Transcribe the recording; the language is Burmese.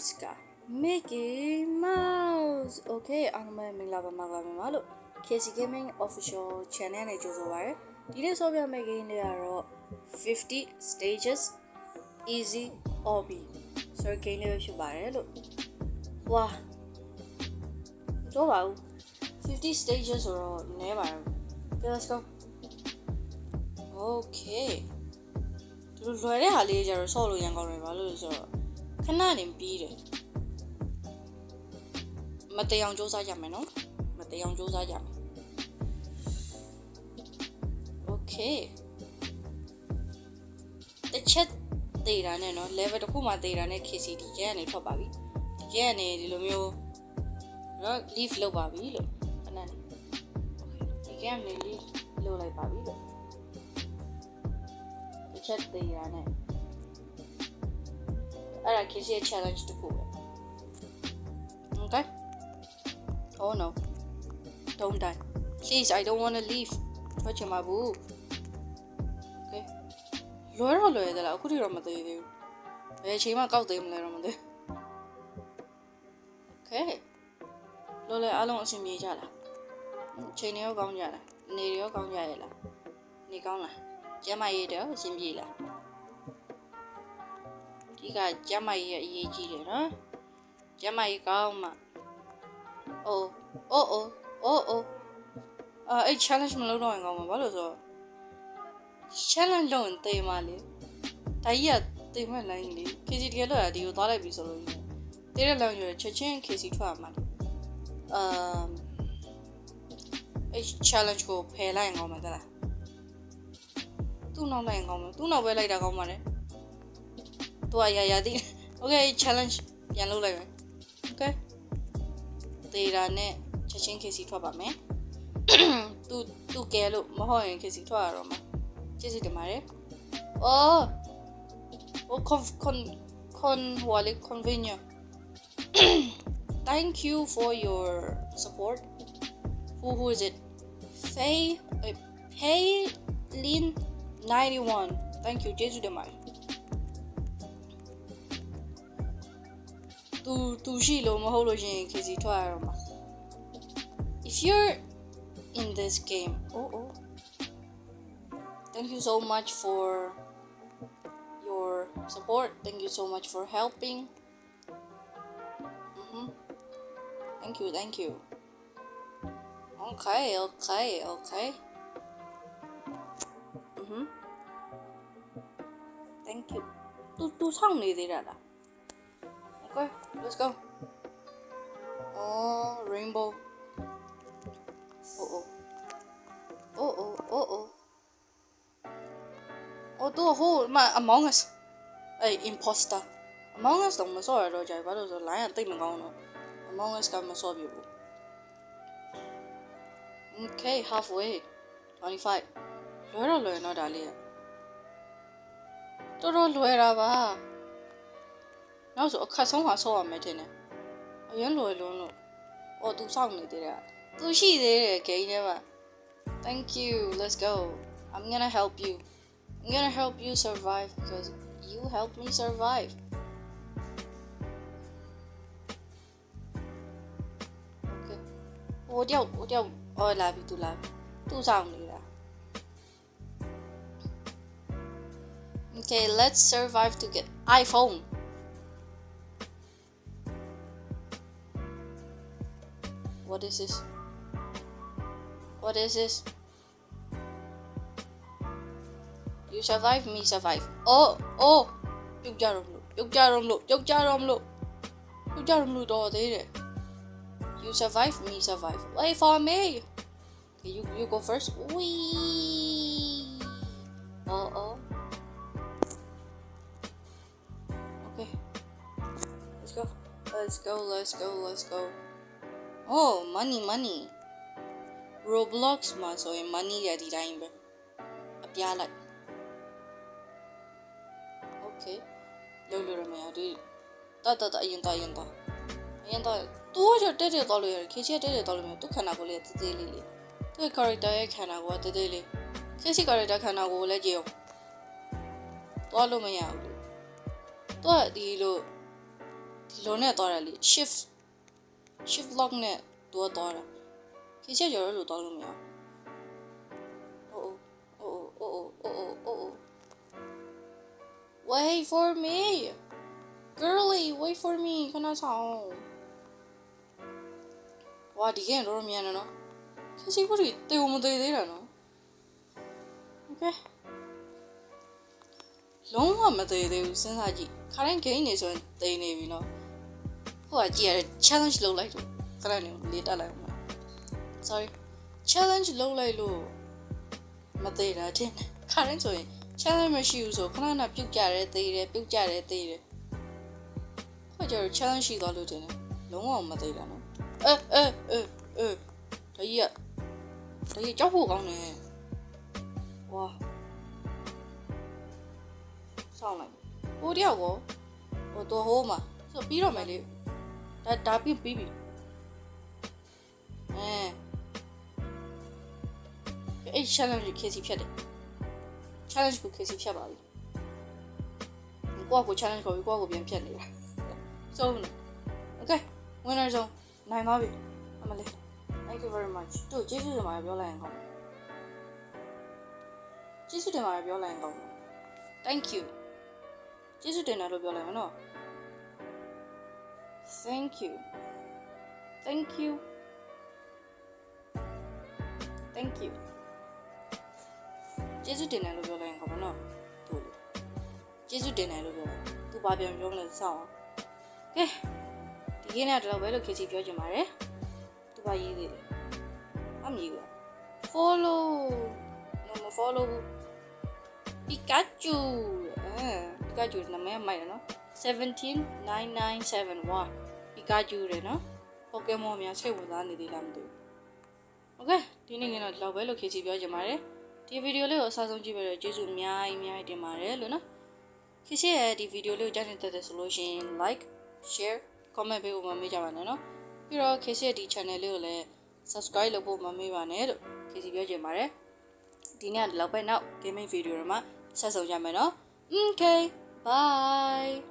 Oscar Mickey Mouse Okay အားလုံးပဲမင်္ဂလာပါမင်္ဂလာပါမလို့ KC Gaming Official Channel နဲ့ကြိုဆိုပါရစေဒီနေ့ဆောပြမယ့် game လေးကတော့50 stages easy obby ဆိုတဲ့ game လေးပဲဖြစ်ပါတယ်လို့ဝါတော့ပါဘူး50 stages ဆိုတော့နည်းပါတယ် Okay, let's go Okay ဒီလိုလွယ်တဲ့ဟာလေးကြတော့ဆော့လို့ရန်ကောင်းတယ်ဘာလို့လဲဆိုတော့ ခဏနေပြီးတယ်မတည်အောင်စူးစမ်းကြမယ်နော်မတည်အောင်စူးစမ်းကြမယ် Okay တစ်ချက်သေးတာနဲ့နော် level တစ်ခုမှသေးတာနဲ့ KCD ကျန်ကနေထွက်ပါပြီကျန်ကနေဒီလိုမျိုးနော် leave လုပ်ပါပြီလို့ခဏနေ Okay ဒီကျန်ကနေ leave လုပ်လိုက်ပါပြီလို့တစ်ချက်သေးတာနဲ့ အဲ့ဒါ KC ရဲ့ challenge တစ်ခုပဲ Okay Oh no don't die please I don't want to leave ထွက်ချင်ပါဘူး Okay လွယ်တော့လွယ်သလားအခုထိတော့မသေးသေးဘူးဘယ်အချိန်မှကောက်သေးမလဲတော့မသိဘူး Okay လောလဲအားလုံးအဆင်ပြေကြလားအချိန်တွေရောကောင်းကြလားနေတွေရောကောင်းကြရဲ့လားနေကောင်းလားကျမ်းမရေးတော့အဆင်ပြေလား ဒီကကျမ်းမရေးရဲ့အရေးကြီးတယ်နော်ကျမ်းမရေးကောင်းမှအိုးအိုးအိုးအိုးအိုးအာအဲ့ challenge မလုပ်တော့ရင်ကောင်းမှာဘာလို့ဆိုတော့ challenge လုပ်ရင်တေးမလေဒါကြီးကတေးမဲ့ line လေ KC တကယ်လို့ဒီကိုသွားလိုက်ပြီဆိုလို့တေးတဲ့ line ရွယ်ချက်ချင်း KC ထွက်မှာလေအမ်အဲ့ challenge ကိုဖယ်လိုက်ရင်ကောင်းမှာသလားသူ့နောက်လိုက်ရင်ကောင်းမှာသူ့နောက်ပဲလိုက်တာကောင်းပါလေ သူကရာရာသိ Okay challenge ပြန်လုပ်လိုက်မယ် Okay တေးတာနဲ့ချက်ချင်း KC ထွက်ပါမယ်သူသူကဲလို့မဟုတ်ရင် KC ထွက်ရတော့မှာကျေးဇူးတင်ပါတယ်အော် Oh, con con con wale convenient. Thank you for your support. Who who is it? Faye uh, Paylin 91. Thank you. Jesu de mai. Tu tu ရှိလို့မဟုတ်လို့ရှင် KC ထွက်ရတော့မှာ If you're in this game. Oh oh. Thank you so much for your support. Thank you so much for helping. hmm Thank you, thank you. Okay, okay, okay. hmm Thank you. တူတူဆောင်နေသေးတာလား Okay, let's go. Oh, rainbow. Oh oh. Oh oh, oh oh. 哦，都好唔系 Among Us，诶 imposter。Among Us 同咪 sorry 咯，就系嗰度就懒人的唔讲咯。Among Us 咁咪 sorry 喎。Okay, halfway, twenty five。လွယ်တော့လွယ်တော့ဒါလေးอ่ะတော်တော်လွယ်တာပါ နောက်ဆိုအခက်ဆုံးဟာဆော့ရမယ်ထင်တယ်အရင်လွယ်လုံးလို့အော်သူစောင့်နေသေးတယ်သူရှိသေးတယ်ဂိမ်းထဲမှာ Thank you let's go I'm gonna help you I'm gonna help you survive because you helped me survive. Okay. ဟိုတယောက်ဟိုတယောက်အော်လာပြီသူလာပြီသူ့ဆောင်နေတာ Okay, let's survive to get iPhone. What is this? What is this? You survive, me survive. Oh, oh. ပြုတ်ကြတော့မလို့ပြုတ်ကြတော့မလို့ပြုတ်ကြတော့မလို့ပြုတ်ကြတော့မလို့တော့သေးတယ် You survive, me survive. Wait for me. Okay, you you go first. Wee. Oh oh. Okay. Let's go. Let's go. Let's go. Let's go. Oh, money, money. Roblox မှာဆိုရင် money ရဒီတိုင်းပဲအပြားလိုက် Okay လုံးလို့ရမယ်ဒီတတ်တတ်အရင်တော့အရင်တော့အရင်တော့သူ့ရတက်တက်တော့လို့ရတယ်ခေချတက်တက်တော့လို့မျိုးသူခန္ဓာကိုယ်လေးတေးသေးလေးလေးသူ့ character ရဲ့ခန္ဓာကိုယ်ကတေးသေးလေးခေချ character ခန္ဓာကိုယ်လည်းကြည့်အောင်သွားလို့မရဘူးလေသူကဒီလိုဒီလိုနဲ့သွားတယ်လေ shift shift lock နဲ့သူကသွားတာခေချက်ကျော်လို့သွားလို့မရအိုးအိုးအိုးအိုးအိုးအိုးအိုး wait for me girly wait for me ခဏဆောင်ဝါဒီကရင်တော့မြန်နေနော်ခေချက်ကိုတေဝမသေးသေးတာနော် okay လုံးဝမသေးသေးဘူးစဉ်းစားကြည့်ခါတိုင်း game နေဆိုရင်တိနေပြီနော် ဟိုကကြည့်ရတဲ့ challenge လုပ်လိုက်တော့ခဏနေလေးတက်လိုက်အောင် sorry challenge လုပ်လိုက်လို့မသေးတာတင်ခါတိုင်းဆိုရင် challenge မရှိဘူးဆိုခဏခဏပြုတ်ကြတယ်သေးတယ်ပြုတ်ကြတယ်သေးတယ်ဟိုကျတော့ challenge ရှိသွားလို့တင်တယ်လုံးဝမသေးတာနော်အဲအဲအဲအဲဒါကြီးကဒါကြီးကြောက်ဖို့ကောင်းတယ်ဝါဆောင်းလိုက်ဟိုတယောက်ကိုဟိုတော့ဟိုးမှာဆိုပြီးတော့မယ်လေ ဒါဒါပြီးပြီးပြီအဲအဲ့ challenge ကိုခေစီဖြတ်တယ် challenge ကိုခေစီဖြတ်ပါပြီကိုကကို challenge ကိုကိုကကိုပြန်ဖြတ်နေတာဆုံးနေ okay winner zone နိုင်ပါပြီအမလေး thank you very much တို့ကျေးဇူးတင်ပါတယ်ပြောလိုက်ရင်ကောင်းကျေးဇူးတင်ပါတယ်ပြောလိုက်ရင်ကောင်း thank you ကျေးဇူးတင်တယ်လို့ပြောလိုက်မယ်နော် thank you thank you thank you ကျေးဇူးတင်တယ်လို့ပြောလိုက်ရင်ကောင်းပါနော်သူလေကျေးဇူးတင်တယ်လို့ပြောလိုက်သူဘာပြန်ပြောမလဲစောင့်အောင်ကဲဒီကနေ့ကတော့ဘယ်လိုခေစီပြောချင်ပါတယ်သူဘာရေးသေးလဲအမရေးဘူး follow no မ follow ဘူး Pikachu အဲ Pikachu နာမည်မိုက်တယ်နော် 17997ဝါ Pikachu တယ်နော် Pokemon များစိတ်ဝင်စားနေသေးလားမသိဘူး Okay ဒီနေ့ကတော့ဒီလောက်ပဲလို့ခေစီပြောချင်ပါတယ်ဒီဗီဒီယိုလေးကိုအစားဆုံးကြည့်ပြီးတော့ကျေးဇူးအများကြီးအများကြီးတင်ပါတယ်လို့နော်ခေစီရဲ့ဒီဗီဒီယိုလေးကိုကြားနေတဲ့တဲ့ဆိုလို့ရှိရင် like share comment ပေးဖို့မမေ့ကြပါနဲ့နော်ပြီးတော့ခေစီရဲ့ဒီ channel လေးကိုလည်း subscribe လုပ်ဖို့မမေ့ပါနဲ့လို့ခေစီပြောချင်ပါတယ်ဒီနေ့ကဒီလောက်ပဲနောက် gaming video တွေမှာဆက်ဆုံကြမယ်နော် okay bye